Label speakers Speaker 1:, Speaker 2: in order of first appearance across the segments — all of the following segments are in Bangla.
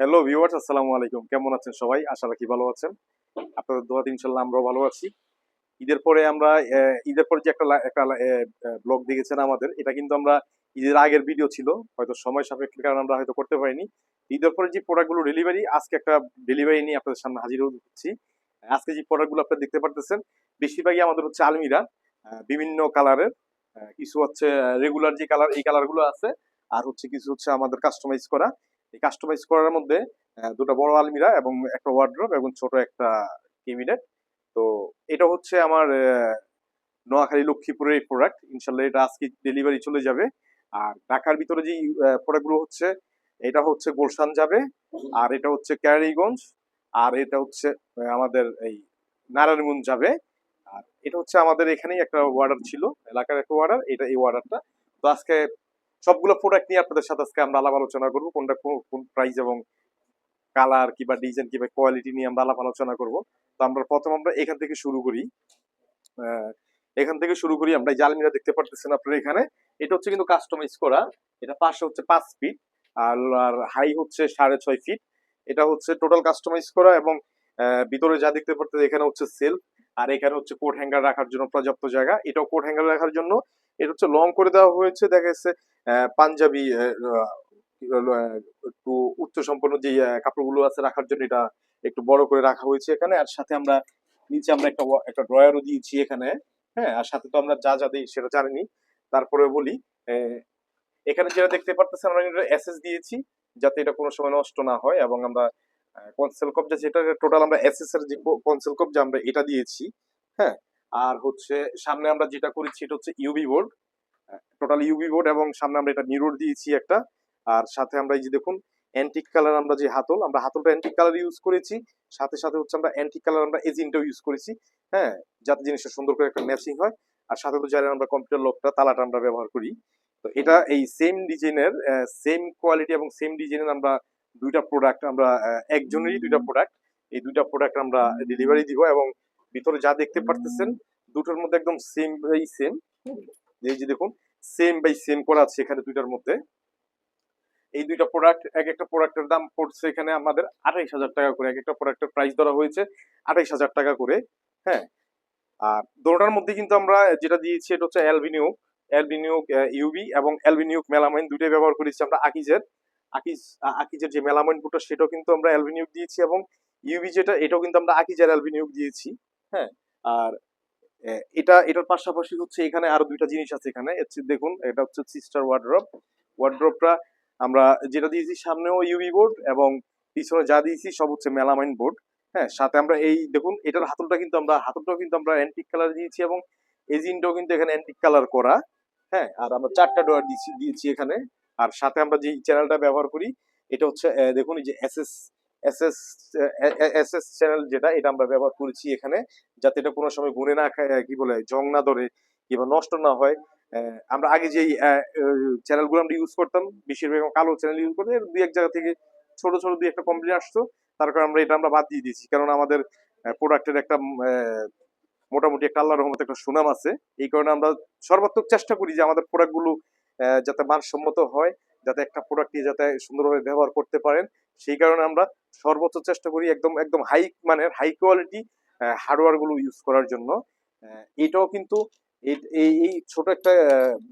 Speaker 1: হ্যালো ভিউয়ার্স আসসালামু আলাইকুম। কেমন আছেন সবাই? আশা রাখি ভালো আছেন। আপনাদের দোয়াতে ইনশাল্লাহ আমরাও ভালো আছি। ঈদের পরে আমরা ঈদের পরে যে একটা একটা ব্লগ দেখেছেন আমাদের, এটা কিন্তু আমরা ঈদের আগের ভিডিও ছিল। হয়তো সময় সাপেক্ষের কারণে আমরা হয়তো করতে পারিনি। ঈদের পরে যে প্রোডাক্টগুলো ডেলিভারি আজকে একটা ডেলিভারি নিয়ে আপনাদের সামনে হাজির হচ্ছি আজকে যে প্রোডাক্টগুলো আপনারা দেখতে পারতেছেন, বেশিরভাগই আমাদের হচ্ছে আলমিরা বিভিন্ন কালারের কিছু হচ্ছে রেগুলার যে কালার এই কালারগুলো আছে, আর হচ্ছে কিছু হচ্ছে আমাদের কাস্টমাইজ করা। এই কাস্টমাইজ করার মধ্যে দুটো বড় আলমিরা এবং একটা ওয়ার্ড্রোব এবং ছোট একটা কেবিনেট তো এটা হচ্ছে আমার নোয়াখালী লক্ষ্মীপুরের এই প্রোডাক্ট ইনশাল্লাহ এটা আজকে ডেলিভারি চলে যাবে। আর ঢাকার ভিতরে যে প্রোডাক্টগুলো হচ্ছে, এটা হচ্ছে গুলশান যাবে। আর এটা হচ্ছে ক্যারিগঞ্জ। আর এটা হচ্ছে আমাদের এই নারায়ণগঞ্জ যাবে। আর এটা হচ্ছে আমাদের এখানেই একটা অর্ডার ছিল, এলাকার একটা অর্ডার এটা এই অর্ডারটা তো আজকে সবগুলো প্রোডাক্ট নিয়ে আপনাদের সাথে আজকে আমরা আলাপ আলোচনা করব, কোনটা কোন- প্রাইস এবং কালার কিংবা ডিজাইন কিংবা কোয়ালিটি নিয়ে আমরা আলাপ আলোচনা করব। তো আমরা প্রথম আমরা এখান থেকে শুরু করি। এখান থেকে শুরু করি আমরা। জালমিরা দেখতে পারতেছেন আপনারা এখানে। এটা হচ্ছে কিন্তু কাস্টমাইজ করা। এটা পাশে হচ্ছে পাঁচ ফিট আর আর হাই হচ্ছে সাড়ে ছয় ফিট এটা হচ্ছে টোটাল কাস্টমাইজ করা এবং ভিতরে যা দেখতে পারতেন এখানে হচ্ছে সেল আর এখানে হচ্ছে কোট হ্যাঙ্গার রাখার জন্য পর্যাপ্ত জায়গা। এটাও কোট হ্যাঙ্গার রাখার জন্য। এটা হচ্ছে লং করে দেওয়া হয়েছে। দেখা যাচ্ছে পাঞ্জাবি একটু উচ্চ সম্পন্ন যে কাপড়গুলো আছে রাখার জন্য এটা একটু বড় করে রাখা হয়েছে এখানে। আর সাথে আমরা, নিচে আমরা একটা একটা ড্রয়ারও দিয়েছি এখানে। হ্যাঁ আর সাথে তো আমরা যা যা দিই সেটা জানিনি। তারপরে বলি এখানে যেটা দেখতে পারতেছেন আমরা এসএস দিয়েছি, যাতে এটা কোনো সময় নষ্ট না হয় এবং আমরা কনসেল কবজা যেটা টোটাল আমরা এসএস এর যে কনসেল কবজা আমরা এটা দিয়েছি হ্যাঁ? আর হচ্ছে সামনে আমরা যেটা করেছি এটা হচ্ছে UB board total UB board এবং সামনে আমরা এটা মিরর দিয়েছি একটা। আর সাথে আমরা এই যে দেখুন অ্যান্টিক কালার আমরা যে হাতল, আমরা হাতলটা অ্যান্টিক কালার ইউজ করেছি, সাথে সাথে হচ্ছে আমরা অ্যান্টিক কালার আমরা এজিনটাও ইউজ করেছি হ্যাঁ? যাতে জিনিসটা সুন্দর করে একটা ম্যাচিং হয়। আর সাথে তো জানেন আমরা কম্পিউটার লকটা তালাটা আমরা ব্যবহার করি। তো এটা এই সেম ডিজাইনের সেম কোয়ালিটি এবং সেম ডিজাইনের আমরা দুইটা প্রোডাক্ট আমরা একজনেরই দুইটা প্রোডাক্ট এই দুইটা প্রোডাক্ট আমরা ডেলিভারি দিব এবং ভিতরে যা দেখতে পারতেছেন, দুটোর মধ্যে একদম সেম বাই সেম এই যে দেখুন সেম বাই সেম করা আছে এখানে দুইটার মধ্যে। এই দুইটা প্রোডাক্ট এক একটা প্রোডাক্টের দাম পড়ছে এখানে আমাদের আঠাইশ হাজার টাকা করে, এক একটা প্রোডাক্টের প্রাইস ধরা হয়েছে আঠাইশ হাজার টাকা করে হ্যাঁ? আর দোটার মধ্যে কিন্তু আমরা, যেটা দিয়েছি, এটা হচ্ছে অ্যালবিনিউক অ্যালবিনিউক ইউবি এবং অ্যালবিনিউক মেলামাইন দুইটাই ব্যবহার করেছি আমরা আকিজের। আকিজ আকিজের যে মেলামাইন বুটটা সেটাও কিন্তু আমরা অ্যালবিনিউক দিয়েছি এবং ইউবি যেটা এটাও কিন্তু আমরা আকিজের অ্যালবিনিউক দিয়েছি হ্যাঁ? আর এটা, এটার পাশাপাশি হচ্ছে এখানে আরও দুইটা জিনিস আছে এখানে। দেখুন, এটা হচ্ছে সিস্টার ওয়ার্ড্রপ ওয়ার্ড্রপটা আমরা যেটা দিয়েছি সামনেও ইউবি বোর্ড এবং পিছনে যা দিয়েছি সব হচ্ছে মেলামাইন বোর্ড হ্যাঁ? সাথে আমরা এই, দেখুন, এটার হাতলটা কিন্তু আমরা, হাতলটাও কিন্তু আমরা অ্যান্টিক কালার দিয়েছি এবং এজিনটাও কিন্তু এখানে অ্যান্টিক কালার করা হ্যাঁ? আর আমরা চারটা ডোয়ার দিয়েছি দিয়েছি এখানে। আর সাথে আমরা যে চ্যানেলটা ব্যবহার করি, এটা হচ্ছে দেখুন যে এসএস এসএস এসএস চ্যানেল যেটা, এটা আমরা ব্যবহার করেছি এখানে, যাতে এটা কোনো সময় গুনে না খায়, কি বলে, জং না ধরে, কিংবা নষ্ট না হয়। আমরা আগে যেই চ্যানেলগুলো আমরা ইউজ করতাম, বেশিরভাগ কালো চ্যানেল ইউজ করতে দুই এক জায়গা থেকে ছোট ছোট দুই একটা কমপ্লেন আসতো, তার কারণে আমরা এটা আমরা বাদ দিয়ে দিয়েছি। কারণ আমাদের প্রোডাক্টের একটা মোটামুটি একটা আল্লাহর রহমতে একটা সুনাম আছে। এই কারণে আমরা সর্বাত্মক চেষ্টা করি যে আমাদের প্রোডাক্টগুলো যাতে মানসম্মত হয়, যাতে একটা প্রোডাক্ট যাতে সুন্দরভাবে ব্যবহার করতে পারেন। সেই কারণে আমরা সর্বোচ্চ চেষ্টা করি একদম একদম হাই মানের হাই কোয়ালিটি হার্ডওয়্যারগুলো ইউজ করার জন্য। এটাও কিন্তু এই- এই ছোট একটা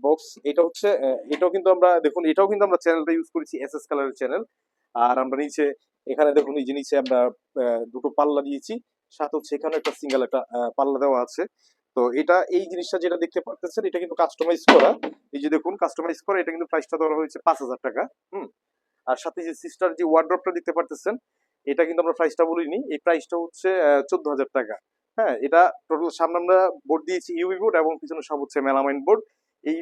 Speaker 1: বক্স এটা হচ্ছে এটাও কিন্তু আমরা, দেখুন, এটাও কিন্তু আমরা চ্যানেলটা ইউজ করেছি এস এস কালারের চ্যানেল আর আমরা নিচে, এখানে দেখুন, এই যে নিচে আমরা দুটো পাল্লা দিয়েছি, সাথে হচ্ছে এখানে একটা সিঙ্গেল একটা পাল্লা দেওয়া আছে। তো এটা এই জিনিসটা যেটা দেখতে পারতেছেন, এটা কিন্তু কাস্টমাইজ করা। এই যে দেখুন কাস্টমাইজ করা, এটা কিন্তু প্রাইসটা ধরা হয়েছে পাঁচ হাজার টাকা, হুম? আর সাথে যে সিস্টার যে ওয়ার্ড্রপটা দেখতে পারতেছেন, এটা কিন্তু আমরা প্রাইসটা বলিনি, এই প্রাইসটা হচ্ছে চোদ্দ হাজার টাকা। হ্যাঁ এটা টোটাল সামনে আমরা বোর্ড দিয়েছি ইউবি বোর্ড এবং পিছনে সব হচ্ছে মেলামাইন বোর্ড এই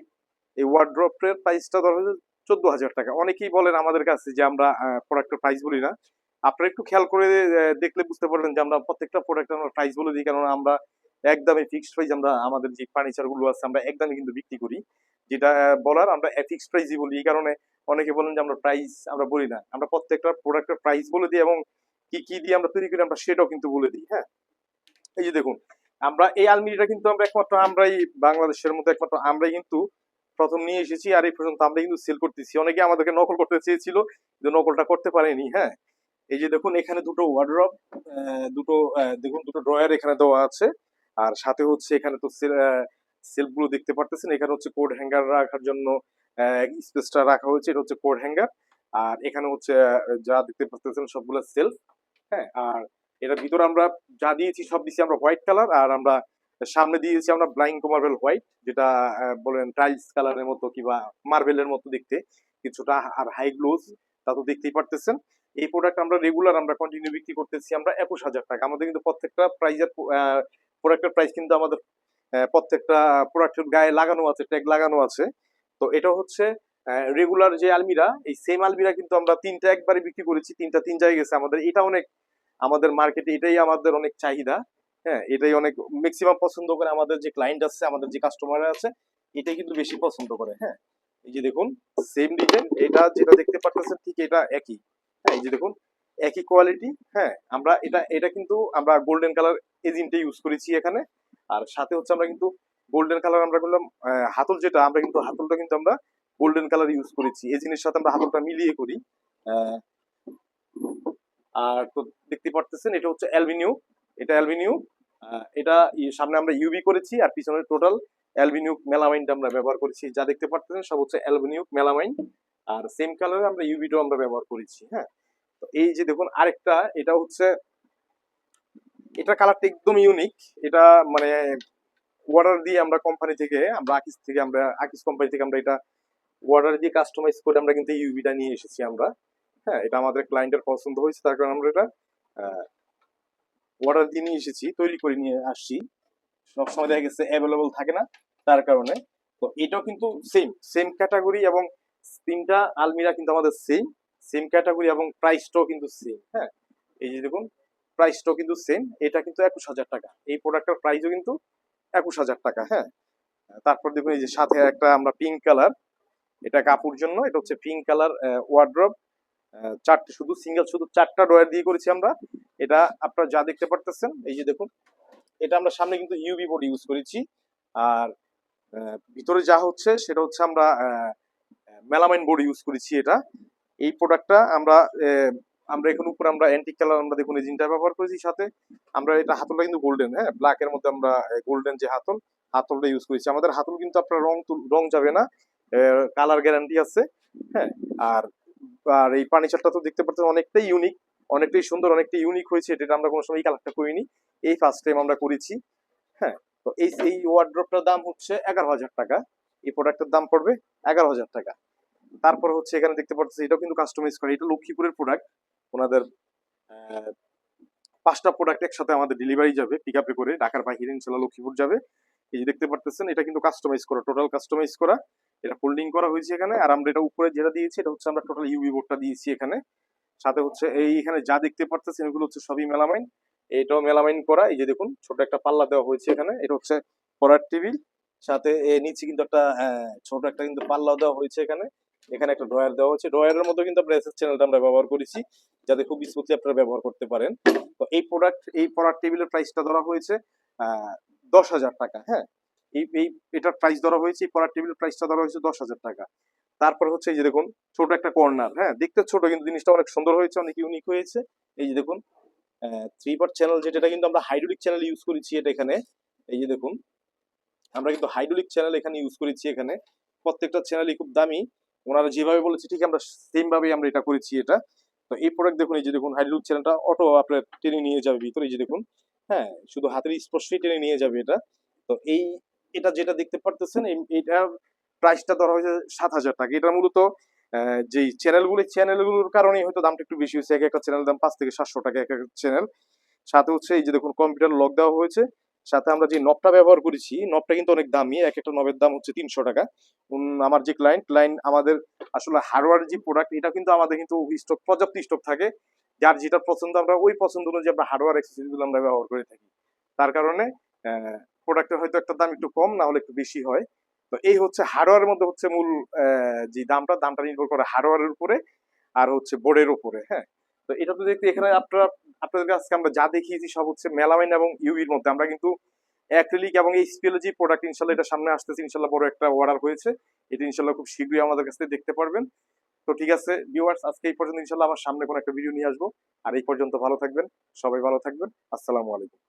Speaker 1: এই ওয়ার্ড্রপের প্রাইসটা ধরা হয়েছে চোদ্দ হাজার টাকা। অনেকেই বলেন আমাদের কাছে যে আমরা প্রোডাক্টের প্রাইস বলি না। আপনারা একটু খেয়াল করে দেখলে বুঝতে পারবেন যে আমরা প্রত্যেকটা প্রোডাক্ট আমরা প্রাইস বলে দিই কারণ আমরা একদমই ফিক্সড প্রাইস আমরা আমাদের যে ফার্নিচারগুলো আছে আমরা একদমই কিন্তু বিক্রি করি। যেটা বলার আমরা ফিক্সড প্রাইসই বলি। এই কারণে অনেকে বলেন যে আমরা প্রাইস আমরা বলি না। আমরা প্রত্যেকটা প্রোডাক্টের প্রাইস বলে দিই এবং কি কি দিয়ে আমরা তৈরি করি আমরা সেটাও কিন্তু বলে দিই হ্যাঁ? এই যে দেখুন, আমরা এই আলমিরিটা কিন্তু আমরা একমাত্র আমরাই, বাংলাদেশের মধ্যে একমাত্র আমরাই কিন্তু প্রথম নিয়ে এসেছি আর এই পর্যন্ত আমরা কিন্তু সেল করতেছি। অনেকে আমাদেরকে নকল করতে চেয়েছিল, কিন্তু নকলটা করতে পারেনি হ্যাঁ? এই যে দেখুন, এখানে দুটো ওয়ার্ড্রপ দুটো দেখুন, দুটো ড্রয়ার এখানে দেওয়া আছে। আর সাথে হচ্ছে এখানে তো সেলফগুলো দেখতে পারতেছেন, এখানে হচ্ছে কোড হ্যাঙ্গার রাখার জন্য স্পেসটা রাখা হয়েছে, এটা হচ্ছে কোড হ্যাঙ্গার। আর এখানে হচ্ছে যা দেখতে পাচ্ছেন সবগুলো সেলফ হ্যাঁ? আর এটার ভিতরে আমরা যা দিয়েছি সব দিয়েছি আমরা হোয়াইট কালার, আর আমরা সামনে দিয়েছি আমরা ব্লাইন্ড মার্বেল হোয়াইট, যেটা বলেন টাইলস কালারের মতো কিংবা মার্বেলের মতো দেখতে, কিছুটা আর হাই গ্লোজ তা তো দেখতেই পারতেছেন। এই প্রোডাক্ট আমরা রেগুলার আমরা কন্টিনিউ বিক্রি করতেছি আমরা একুশ হাজার টাকা। আমাদের কিন্তু প্রত্যেকটা প্রাইজের প্রোডাক্টের প্রাইস কিন্তু আমাদের প্রত্যেকটা প্রোডাক্টের গায়ে লাগানো আছে ট্যাগ লাগানো আছে। তো এটা হচ্ছে রেগুলার যে আলমিরা, এই সেম আলমিরা কিন্তু আমরা তিনটা একবারে বিক্রি করেছি, তিনটা তিন জায়গায় গেছে। আমাদের এটা অনেক, আমাদের মার্কেটে এটাই আমাদের অনেক চাহিদা হ্যাঁ? এটাই অনেক ম্যাক্সিমাম পছন্দ করে আমাদের যে ক্লায়েন্ট আছে, আমাদের যে কাস্টমার আছে, এটাই কিন্তু বেশি পছন্দ করে হ্যাঁ? এই যে দেখুন সেম ডিজাইন এটা যেটা দেখতে পাচ্ছেন ঠিক এটা একই হ্যাঁ? এই যে দেখুন একই কোয়ালিটি হ্যাঁ আমরা এটা এটা কিন্তু আমরা গোল্ডেন কালার এজিনটা ইউজ করেছি এখানে। আর সাথে হচ্ছে আমরা কিন্তু গোল্ডেন কালার আমরা করলাম হাতল যেটা, আমরা কিন্তু হাতলটা কিন্তু আমরা গোল্ডেন কালার ইউজ করেছি। এজিনের সাথে আমরা হাতলটা মিলিয়ে করি। আর তো দেখতে পারতেছেন, এটা হচ্ছে অ্যালবিনিউ। এটা অ্যালবিনিউ এটা সামনে আমরা ইউবি করেছি আর পিছনে টোটাল অ্যালবিনিউ মেলামাইনটা আমরা ব্যবহার করেছি। যা দেখতে পারতেছেন, সব হচ্ছে অ্যালবিনিউ, মেলামাইন। আর সেম কালারে আমরা ইউবিটাও আমরা ব্যবহার করেছি হ্যাঁ। এই যে দেখুন, আরেকটা, এটা হচ্ছে, এটা কালারটা একদম ইউনিক এটা মানে অর্ডার দিয়ে আমরা কোম্পানি থেকে, আমরা আকিস থেকে, আমরা আকিস কোম্পানি থেকে আমরা এটা অর্ডার দিয়ে কাস্টমাইজ করে আমরা কিন্তু ইউবিটা নিয়ে এসেছি আমরা। হ্যাঁ এটা আমাদের ক্লায়েন্টের পছন্দ হয়েছে, তার কারণে আমরা এটা অর্ডার দিয়ে নিয়ে এসেছি, তৈরি করে নিয়ে আসছি। সবসময় দেখা গেছে অ্যাভেলেবল থাকে না, তার কারণে। তো এটাও কিন্তু সেম সেম ক্যাটাগরি এবং তিনটা আলমিরা কিন্তু আমাদের সেম সেম ক্যাটাগরি এবং প্রাইসটাও কিন্তু সেম হ্যাঁ? এই যে দেখুন প্রাইসটাও কিন্তু সেম এটা কিন্তু একুশ হাজার টাকা। এই প্রোডাক্টের প্রাইসও কিন্তু একুশ হাজার টাকা হ্যাঁ? তারপর দেখুন এই যে সাথে একটা আমরা পিঙ্ক কালার এটা কাপড় জন্য, এটা হচ্ছে পিঙ্ক কালার ওয়ার্ড্রপ চারটে শুধু সিঙ্গেল শুধু চারটা ড্রয়ার দিয়ে করেছি আমরা। এটা আপনারা যা দেখতে পারতেছেন, এই যে দেখুন, এটা আমরা সামনে কিন্তু ইউবি বোর্ড ইউজ করেছি। আর ভিতরে যা হচ্ছে, সেটা হচ্ছে আমরা মেলামাইন বোর্ড ইউজ করেছি এটা। এই প্রোডাক্টটা আমরা আমরা এখন উপরে আমরা অ্যান্টিক কালার আমরা দেখুন এজিনটা ব্যবহার করেছি সাথে। আমরা এটা হাতলটা কিন্তু গোল্ডেন হ্যাঁ? ব্ল্যাক এর মধ্যে আমরা গোল্ডেন যে হাতল, হাতলটা ইউজ করেছি। আমাদের হাতল কিন্তু আপনার রং রং যাবে না। কালার গ্যারান্টি আছে হ্যাঁ? আর আর এই ফার্নিচারটা তো দেখতে পাচ্ছেন অনেকটাই ইউনিক অনেকটাই সুন্দর, অনেকটাই ইউনিক হয়েছে। এটা আমরা কোনো সময় এই কালারটা করিনি। এই ফার্স্ট টাইম আমরা করেছি হ্যাঁ? তো এই এই ওয়ার্ড্রপটার দাম হচ্ছে এগারো হাজার টাকা। এই প্রোডাক্টের দাম পড়বে এগারো হাজার টাকা। তারপর হচ্ছে এখানে দেখতে পাচ্ছি এটাও কিন্তু কাস্টমাইজ করে। এটা লক্ষ্মীপুরের প্রোডাক্ট ওনাদের পাঁচটা প্রোডাক্ট একসাথে আমাদের ডেলিভারি যাবে পিক আপে করে। ঢাকার বাহিরে ইনশাল্লাহ লক্ষ্মীপুর যাবে। এই যে দেখতে পারতেছেন এটা কিন্তু কাস্টমাইজ করা টোটাল কাস্টমাইজ করা। এটা ফোল্ডিং করা হয়েছে এখানে। আর আমরা এটা উপরে যেটা দিয়েছি এটা হচ্ছে আমরা টোটাল ইউবি বোর্ডটা দিয়েছি এখানে। সাথে হচ্ছে এই এখানে যা দেখতে পারতেছেন এগুলো হচ্ছে সবই মেলামাইন। এটাও মেলামাইন করা। এই যে দেখুন ছোট একটা পাল্লা দেওয়া হয়েছে এখানে। এটা হচ্ছে পড়ার টেবিল। সাথে এ নিচে কিন্তু একটা আহ, ছোট একটা কিন্তু পাল্লা দেওয়া হয়েছে এখানে। এখানে একটা ড্রয়ার দেওয়া হয়েছে। ড্রয়ারের মধ্যে কিন্তু আমরা এসএস চ্যানেলটা আমরা ব্যবহার করেছি, যাতে খুব স্মুথলি আপনারা ব্যবহার করতে পারেন। তো এই প্রোডাক্ট এই পড়ার টেবিলের প্রাইসটা ধরা হয়েছে দশ হাজার টাকা হ্যাঁ? এই এই, এটার প্রাইস ধরা হয়েছে, এই পড়ার টেবিলের প্রাইসটা ধরা হয়েছে দশ হাজার টাকা। তারপর হচ্ছে এই যে দেখুন, ছোট একটা কর্নার হ্যাঁ? দেখতে ছোট, কিন্তু জিনিসটা অনেক সুন্দর হয়েছে, অনেক ইউনিক হয়েছে। এই যে দেখুন থ্রি পার্ট চ্যানেল যেটা কিন্তু আমরা হাইড্রোলিক চ্যানেল ইউজ করেছি এটা এখানে। এই যে দেখুন, আমরা কিন্তু হাইড্রোলিক চ্যানেল এখানে ইউজ করেছি এখানে। প্রত্যেকটা চ্যানেলই খুব দামি। ওনারা যেভাবে বলেছে, ঠিক আমরা সেম ভাবেই আমরা এটা করেছি এটা। তো এই প্রোডাক্ট দেখুন, এই যে দেখুন হাইড্রোলিক চ্যানেলটা অটো আপনার টেনে নিয়ে যাবে ভিতরে, এই যে দেখুন। হ্যাঁ শুধু হাতের স্পর্শই টেনে নিয়ে যাবে এটা। তো এই, এটা যেটা দেখতে পারতেছেন এটার প্রাইসটা ধরা হয়েছে সাত হাজার টাকা। এটা মূলত যেই চ্যানেলগুলো চ্যানেলগুলোর কারণেই হয়তো দামটা একটু বেশি হয়েছে। এক একটা চ্যানেল দাম পাঁচ থেকে সাতশো টাকা, এক এক চ্যানেল সাথে হচ্ছে এই যে দেখুন কম্পিউটার লক দেওয়া হয়েছে। সাথে আমরা যে নবটা ব্যবহার করেছি নবটা কিন্তু অনেক দামি, এক একটা নবের দাম হচ্ছে তিনশো টাকা। আমার যে ক্লায়েন্ট ক্লায়েন্ট আমাদের আসলে হার্ডওয়ার যে প্রোডাক্ট এটা কিন্তু আমাদের কিন্তু স্টক পর্যাপ্ত স্টক থাকে। যার যেটা পছন্দ, আমরা ওই পছন্দ অনুযায়ী আমরা হার্ডওয়ারগুলো আমরা ব্যবহার করে থাকি। তার কারণে প্রোডাক্টের হয়তো একটা দাম একটু কম, না হলে একটু বেশি হয়। তো এই হচ্ছে হার্ডওয়ারের মধ্যে হচ্ছে মূল যে দামটা দামটা নির্ভর করে হার্ডওয়ারের উপরে আর হচ্ছে বোর্ডের উপরে হ্যাঁ। তো এটা তো দেখতে এখানে আপনারা আপনাদের কাছে আমরা যা দেখিয়েছি সব হচ্ছে মেলামাইন এবং ইউবির মধ্যে। আমরা কিন্তু অ্যাক্রিলিক এবং এই স্পিওলজি প্রোডাক্ট ইনশাল্লাহ এটা সামনে আসতেছে। ইনশাল্লাহ বড় একটা অর্ডার হয়েছে। এটা ইনশাল্লাহ খুব শীঘ্রই আমাদের কাছ থেকে দেখতে পারবেন। তো ঠিক আছে ভিউয়ার্স আজকে এই পর্যন্ত ইনশাল্লাহ আমার সামনে কোনো একটা ভিডিও নিয়ে আসব। আর এই পর্যন্ত ভালো থাকবেন, সবাই ভালো থাকবেন। আসসালামু আলাইকুম।